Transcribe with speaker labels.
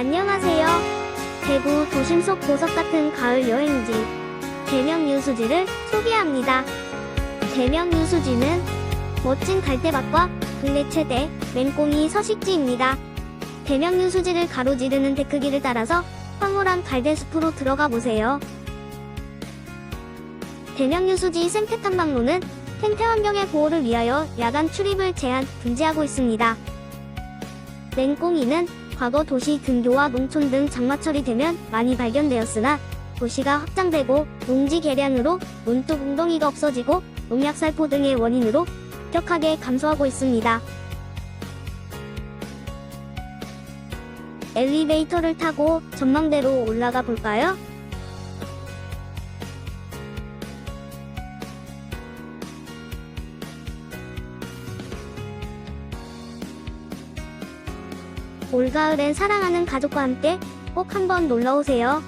Speaker 1: 안녕하세요. 대구 도심 속 보석 같은 가을 여행지 대명 유수지를 소개합니다. 대명 유수지는 멋진 갈대밭과 국내 최대 맹꽁이 서식지입니다. 대명 유수지를 가로지르는 데크길을 따라서 황홀한 갈대숲으로 들어가 보세요. 대명 유수지 생태 탐방로는 생태 환경의 보호를 위하여 야간 출입을 제한, 금지하고 있습니다. 맹꽁이는 과거 도시 근교와 농촌 등 장마철이 되면 많이 발견되었으나 도시가 확장되고 농지 개량으로 논둑 웅덩이가 없어지고 농약 살포 등의 원인으로 급격하게 감소하고 있습니다. 엘리베이터를 타고 전망대로 올라가 볼까요? 올가을엔 사랑하는 가족과 함께 꼭 한번 놀러 오세요.